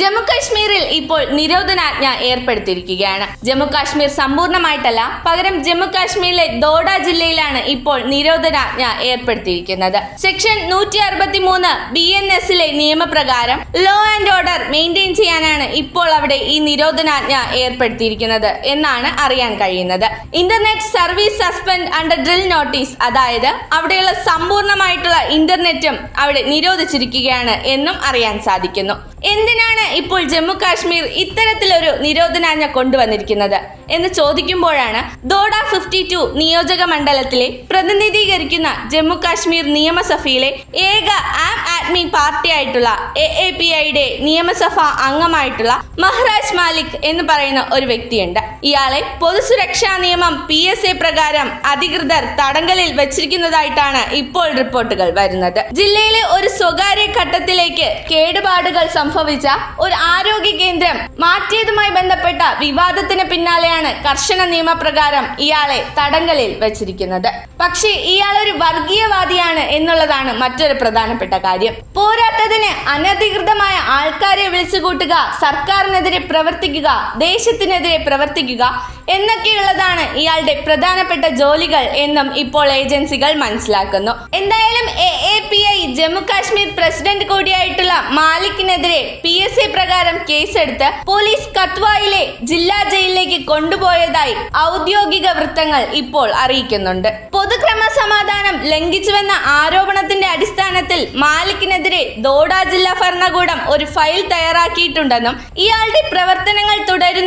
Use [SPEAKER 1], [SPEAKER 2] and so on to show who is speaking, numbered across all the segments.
[SPEAKER 1] ജമ്മു കാശ്മീരിൽ ഇപ്പോൾ നിരോധനാജ്ഞ ഏർപ്പെടുത്തിയിരിക്കുകയാണ്. ജമ്മു കാശ്മീർ സമ്പൂർണമായിട്ടല്ല പകരം ജമ്മു കാശ്മീരിലെ ദോഡ ജില്ലയിലാണ് ഇപ്പോൾ നിരോധനാജ്ഞ ഏർപ്പെടുത്തിയിരിക്കുന്നത്. സെക്ഷൻ നൂറ്റി അറുപത്തി മൂന്ന് ബി എൻ എസിലെ നിയമപ്രകാരം ലോ ആൻഡ് ഓർഡർ മെയിന്റെയിൻ ചെയ്യാനാണ് ഇപ്പോൾ അവിടെ ഈ നിരോധനാജ്ഞ ഏർപ്പെടുത്തിയിരിക്കുന്നത് എന്നാണ് അറിയാൻ കഴിയുന്നത്. Internet service suspend under drill notice അതായത് അവിടെയുള്ള സമ്പൂർണമായിട്ടുള്ള ഇന്റർനെറ്റും അവിടെ നിരോധിച്ചിരിക്കുകയാണ് എന്നും അറിയാൻ സാധിക്കുന്നു. എന്തിനാണ് ഇപ്പോൾ ജമ്മു കാശ്മീർ ഇത്തരത്തിലൊരു നിരോധനാജ്ഞ കൊണ്ടുവന്നിരിക്കുന്നത്. എന്ന് ചോദിക്കുമ്പോഴാണ് ദോഡ ഫിഫ്റ്റി ടു നിയോജക മണ്ഡലത്തിലെ പ്രതിനിധീകരിക്കുന്ന ജമ്മു കാശ്മീർ നിയമസഭയിലെ ഏക ആം ആദ്മി പാർട്ടിയായിട്ടുള്ള എ എ പി ഐയുടെ നിയമസഭാ അംഗമായിട്ടുള്ള മഹ്റാജ് മാലിക് എന്ന് പറയുന്ന ഒരു വ്യക്തിയുണ്ട്. ഇയാളെ പൊതുസുരക്ഷാ നിയമം പി എസ് എ പ്രകാരം അധികൃതർ തടങ്കലിൽ വെച്ചിരിക്കുന്നതായിട്ടാണ് ഇപ്പോൾ റിപ്പോർട്ടുകൾ വരുന്നത്. ജില്ലയിലെ ഒരു സ്വകാര്യ ഘട്ടത്തിലേക്ക് കേടുപാടുകൾ സംഭവിച്ച ഒരു ആരോഗ്യ കേന്ദ്രം മാറ്റിയതുമായി ബന്ധപ്പെട്ട വിവാദത്തിന് പിന്നാലെയാണ് കർശന നിയമപ്രകാരം ഇയാളെ തടങ്കലിൽ വെച്ചിരിക്കുന്നത്. പക്ഷേ ഇയാൾ ഒരു വർഗീയവാദിയാണ് എന്നുള്ളതാണ് മറ്റൊരു പ്രധാനപ്പെട്ട കാര്യം. പോരാത്തതിന് അനധികൃതമായ ആൾക്കാരെ വിളിച്ചുകൂട്ടുക സർക്കാരിനെതിരെ പ്രവർത്തിക്കുക ദേശത്തിനെതിരെ പ്രവർത്തിക്കുക എന്നൊക്കെയുള്ളതാണ് ഇയാളുടെ പ്രധാനപ്പെട്ട ജോലികൾ എന്നും ഇപ്പോൾ ഏജൻസികൾ മനസ്സിലാക്കുന്നു. എന്തായാലും A A P I Jammu Kashmir president കൂടിയായിട്ടുള്ള മാലിക്കിനെതിരെ പി എസ് എ പ്രകാരം കേസെടുത്ത് പോലീസ് കത്വായിലെ ജില്ലാ ജയിലിലേക്ക് കൊണ്ടുപോയതായി ഔദ്യോഗിക വൃത്തങ്ങൾ ഇപ്പോൾ അറിയിക്കുന്നുണ്ട്. പൊതുക്രമസമാധാനം ലംഘിച്ചുവെന്ന ആരോപണത്തിന്റെ അടിസ്ഥാനത്തിൽ മാലിക്കിനെതിരെ ദോഡ ജില്ലാ ഭരണകൂടം ഒരു ഫയൽ തയ്യാറാക്കിയിട്ടുണ്ടെന്നും ഇയാളുടെ പ്രവർത്തനങ്ങൾ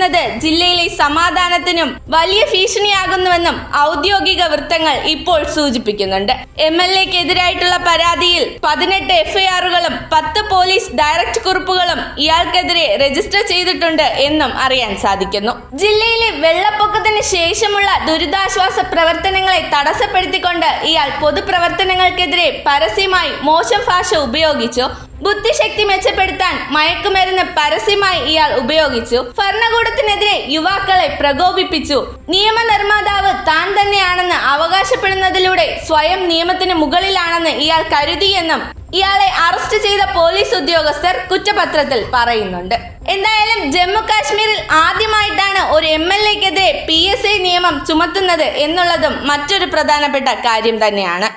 [SPEAKER 1] തുടരുന്നത് ജില്ലയിലെ സമാധാനത്തിനും വലിയ ഭീഷണിയാകുന്നുവെന്നും ഔദ്യോഗിക വൃത്തങ്ങൾ ഇപ്പോൾ സൂചിപ്പിക്കുന്നുണ്ട്. എം എൽ എക്കെതിരായിട്ടുള്ള പരാതിയിൽ പതിനെട്ട് എഫ്ഐആറുകളും പത്ത് പോലീസ് ഡയറക്ട് കുറിപ്പുകളും ഇയാൾക്കെതിരെ രജിസ്റ്റർ ചെയ്തിട്ടുണ്ട് എന്നും അറിയാൻ സാധിക്കുന്നു. ജില്ലയിലെ വെള്ളപ്പൊക്കത്തിന് ശേഷമുള്ള ദുരിതാശ്വാസ പ്രവർത്തനങ്ങളെ തടസ്സപ്പെടുത്തിക്കൊണ്ട് ഇയാൾ പൊതുപ്രവർത്തനങ്ങൾക്കെതിരെ പരസ്യമായി മോശം ഭാഷ ഉപയോഗിച്ചു. ബുദ്ധിശക്തി മെച്ചപ്പെടുത്താൻ മയക്കുമരുന്ന് പരസ്യമായി ഇയാൾ ഉപയോഗിച്ചു. ഭരണകൂടത്തിനെതിരെ യുവാക്കളെ പ്രകോപിപ്പിച്ചു. നിയമനിർമ്മാതാവ് താൻ തന്നെയാണെന്ന് അവകാശപ്പെടുന്നതിലൂടെ സ്വയം നിയമത്തിന് മുകളിലാണെന്ന് ഇയാൾ കരുതിയെന്നും ഇയാളെ അറസ്റ്റ് ചെയ്ത പോലീസ് ഉദ്യോഗസ്ഥർ കുറ്റപത്രത്തിൽ പറയുന്നുണ്ട്. എന്തായാലും ജമ്മു കാശ്മീരിൽ ആദ്യമായിട്ടാണ് ഒരു എം എൽ എക്കെതിരെ പി എസ് ഐ നിയമം ചുമത്തുന്നത് എന്നുള്ളതും മറ്റൊരു പ്രധാനപ്പെട്ട കാര്യം തന്നെയാണ്.